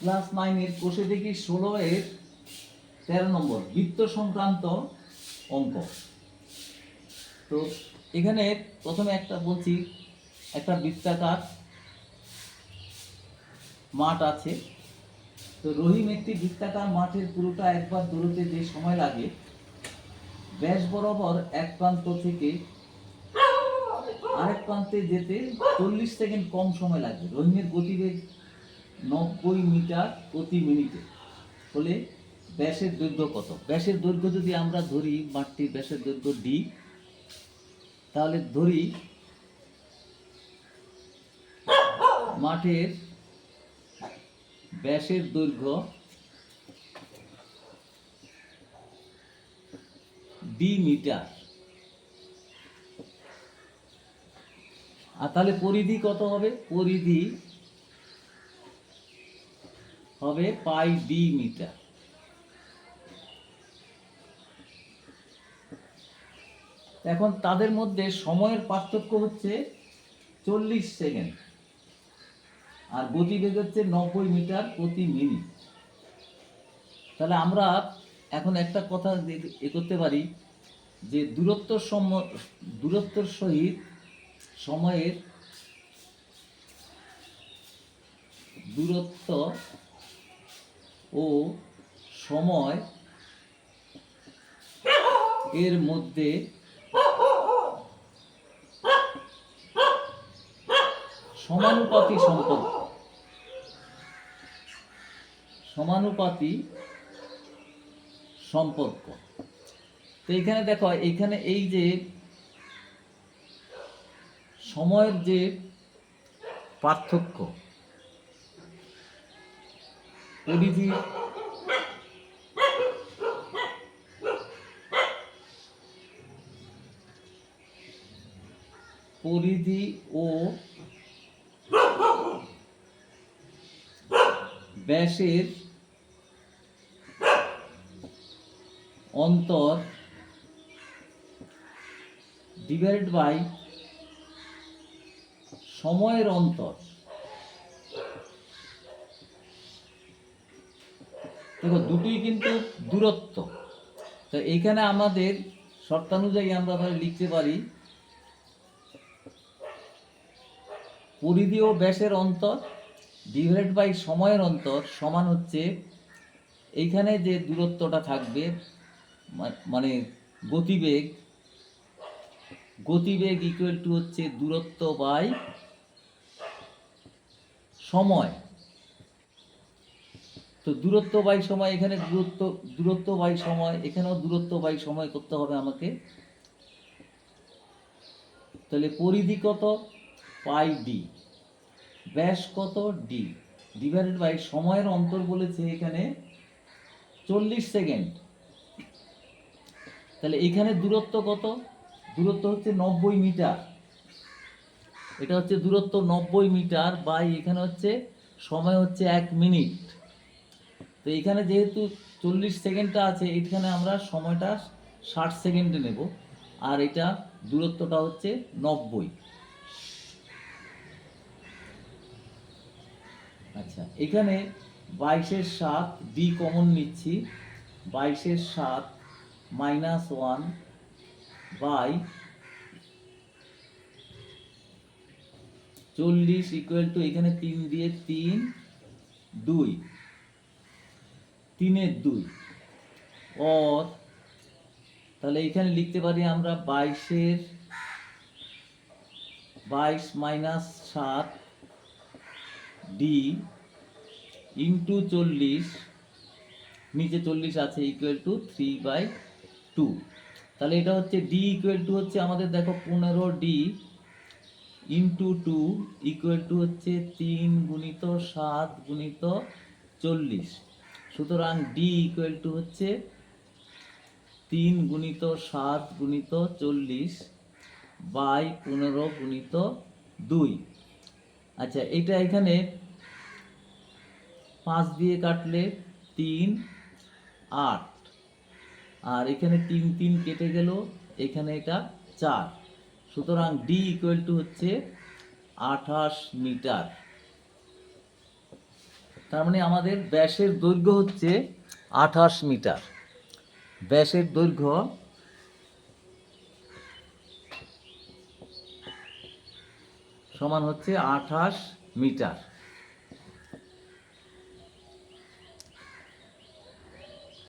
Class নাইনের কোষে দেখি ষোলো এর তেরো নম্বর, বৃত্ত সংক্রান্ত অঙ্ক। তো এখানে প্রথমে একটা বলছি, একটা বৃত্তাকার মাঠ আছে। তো রহিম একটি বৃত্তাকার মাঠের পুরোটা একবার দৌড়তে যে সময় লাগে, ব্যাস বরাবর এক প্রান্ত থেকে আরেক প্রান্তে যেতে চল্লিশ সেকেন্ড কম সময় লাগবে রহিমের গতিবেগ নব্বই মিটার প্রতি মিনিটে। হলে ব্যাসের দৈর্ঘ্য কত? ব্যাসের দৈর্ঘ্য যদি আমরা ধরি, মাঠটির ব্যাসের দৈর্ঘ্য ডি তাহলে ধরি মাঠের ব্যাসের দৈর্ঘ্য ডি মিটার। আর তাহলে পরিধি কত হবে? পরিধি হবে পাই ডি মিটার। এখন তাদের মধ্যে সময়ের পার্থক্য হচ্ছে চল্লিশ সেকেন্ড। আর গতিবেগ হচ্ছে নব্বই মিটার প্রতি মিনিট। তাহলে আমরা এখন একটা কথা এ করতে পারি যে দূরত্ব সম দূরত্বের সহিত সময়ের দূরত্ব ও সময় এর মধ্যে সমানুপাতি সম্পর্ক সমানুপাতি সম্পর্ক তো এখানে দেখো এইখানে এই যে সময়ের যে পার্থক্য পরিধি পরিধি ও ব্যাসের অন্তর ডিভাইড বাই সময়ের অন্তর। দেখো, দুটোই কিন্তু দূরত্ব। তো এইখানে আমাদের শর্তানুযায়ী আমরা লিখতে পারি পরিধি ও ব্যাসের অন্তর ডিভাইড বাই সময়ের অন্তর সমান হচ্ছে এইখানে যে দূরত্বটা থাকবে মানে গতিবেগ গতিবেগ ইকুয়াল টু হচ্ছে দূরত্ব বাই সময়। তো দূরত্ব বাই সময়, এখানে দূরত্ব দূরত্ব বাই সময়, এখানেও দূরত্ব বাই সময় করতে হবে আমাকে। তাহলে পরিধি কত? পাই ডি ব্যাস কত? ডি ডিভাইডেড বাই সময়ের অন্তর বলেছে এখানে চল্লিশ সেকেন্ড। তাহলে এখানে দূরত্ব কত? দূরত্ব হচ্ছে নব্বই মিটার। এটা হচ্ছে দূরত্ব নব্বই মিটার, বাই এখানে হচ্ছে সময় হচ্ছে এক মিনিট। তো এখানে যেহেতু চল্লিশ সেকেন্ডটা আছে এখানে আমরা সময়টা ষাট সেকেন্ডে নেব। আর এটা দূরত্বটা হচ্ছে নব্বই। আচ্ছা এখানে বাইশের সাত ডি কমন নিচ্ছি। বাইশের সাত মাইনাস ওয়ান বাই চল্লিশ ইকুয়াল টু এখানে তিন দিয়ে তিন, দুই। তিনের দুই। অর, তাহলে এখানে লিখতে পারি আমরা বাইশের, বাইশ মাইনাস সাত ডি ইন্টু চল্লিশ, নিচে চল্লিশ আছে equal to three by two তাহলে এটা হচ্ছে ডি ইকুয়াল টু হচ্ছে আমাদের দেখো পনেরো d into two equal to হচ্ছে তিন গুণিত সাত গুণিত চল্লিশ। সুতরাং ডি ইকুয়াল টু হচ্ছে তিন গুণিত সাত গুণিত চল্লিশ বাই পনেরো গুণিত দুই। আচ্ছা এটা এখানে পাঁচ দিয়ে কাটলে তিন, আট। আর এখানে তিন তিন কেটে গেল, এখানে এটা চার। সুতরাং ডি ইকুয়াল টু হচ্ছে আঠাশ মিটার। তার মানে আমাদের ব্যাসের দৈর্ঘ্য হচ্ছে আঠাশ মিটার। ব্যাসের দৈর্ঘ্য সমান হচ্ছে আঠাশ মিটার।